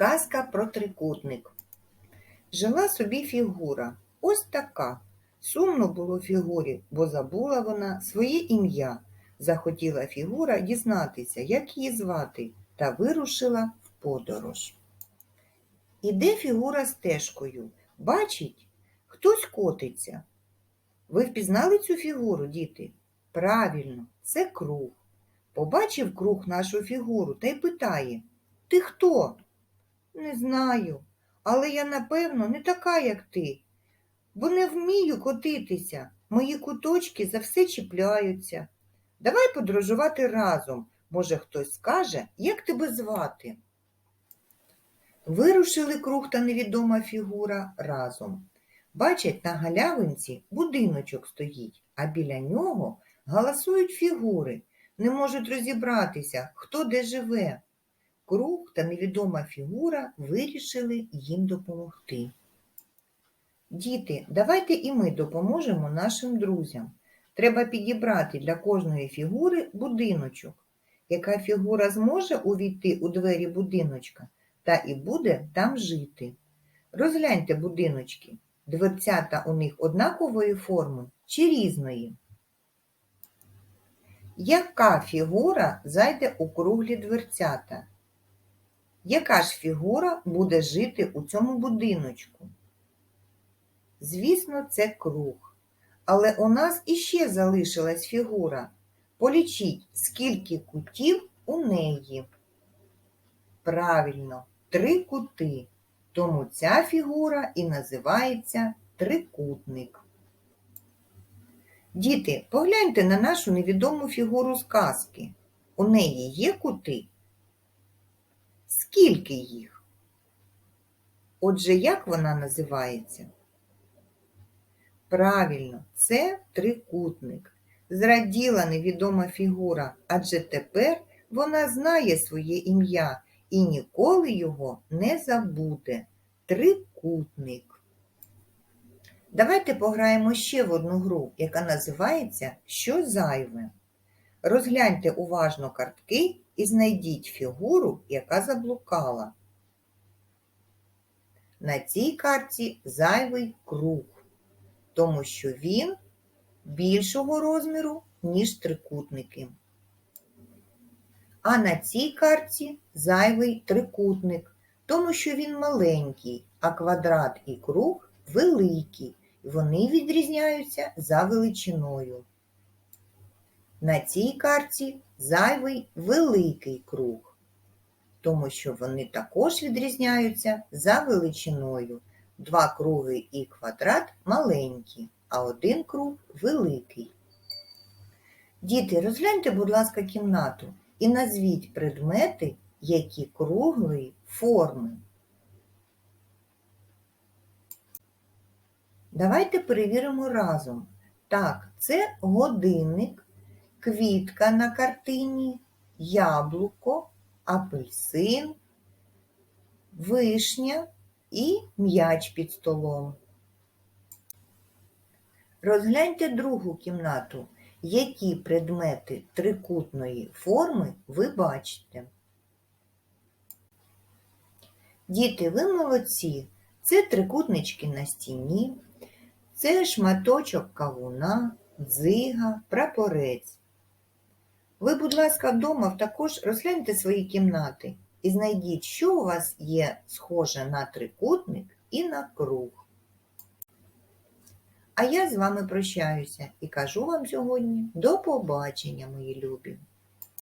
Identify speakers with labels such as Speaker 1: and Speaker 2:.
Speaker 1: Казка про трикутник. Жила собі фігура. Ось така. Сумно було фігурі, бо забула вона своє ім'я. Захотіла фігура дізнатися, як її звати, та вирушила в подорож. Іде фігура стежкою. Бачить, хтось котиться. Ви впізнали цю фігуру, діти? Правильно, це круг. Побачив круг нашу фігуру та й питає: Ти хто? Не знаю, але я, напевно, не така, як ти, бо не вмію котитися. Мої куточки за все чіпляються. Давай подорожувати разом. Може, хтось скаже, як тебе звати. Вирушили круг та невідома фігура разом. Бачать, на галявинці будиночок стоїть, а біля нього галасують фігури, не можуть розібратися, хто де живе. Круг та невідома фігура вирішили їм допомогти. Діти, давайте і ми допоможемо нашим друзям. Треба підібрати для кожної фігури будиночок. Яка фігура зможе увійти у двері будиночка та і буде там жити. Розгляньте будиночки. Дверцята у них однакової форми чи різної. Яка фігура зайде у круглі дверцята? Яка ж фігура буде жити у цьому будиночку? Звісно, це круг. Але у нас іще залишилась фігура. Полічіть, скільки кутів у неї. Правильно, три кути. Тому ця фігура і називається трикутник. Діти, погляньте на нашу невідому фігуру з казки. У неї є кути? Скільки їх? Отже, як вона називається? Правильно, це трикутник. Зраділа невідома фігура, адже тепер вона знає своє ім'я і ніколи його не забуде. Трикутник. Давайте пограємо ще в одну гру, яка називається Що зайве. Розгляньте уважно картки і знайдіть фігуру, яка заблукала. На цій карті зайвий круг, тому що він більшого розміру, ніж трикутники. А на цій карті зайвий трикутник, тому що він маленький, а квадрат і круг великі, вони відрізняються за величиною. На цій карті зайвий великий круг, тому що вони також відрізняються за величиною. Два круги і квадрат маленькі, а один круг великий. Діти, розгляньте, будь ласка, кімнату і назвіть предмети, які круглої форми. Давайте перевіримо разом. Так, це годинник, квітка на картині, яблуко, апельсин, вишня і м'яч під столом. Розгляньте другу кімнату. Які предмети трикутної форми ви бачите? Діти, ви молодці. Це трикутнички на стіні, це шматочок кавуна, дзига, прапорець. Ви, будь ласка, вдома також розгляньте свої кімнати і знайдіть, що у вас є схоже на трикутник і на круг. А я з вами прощаюся і кажу вам сьогодні до побачення, мої любі!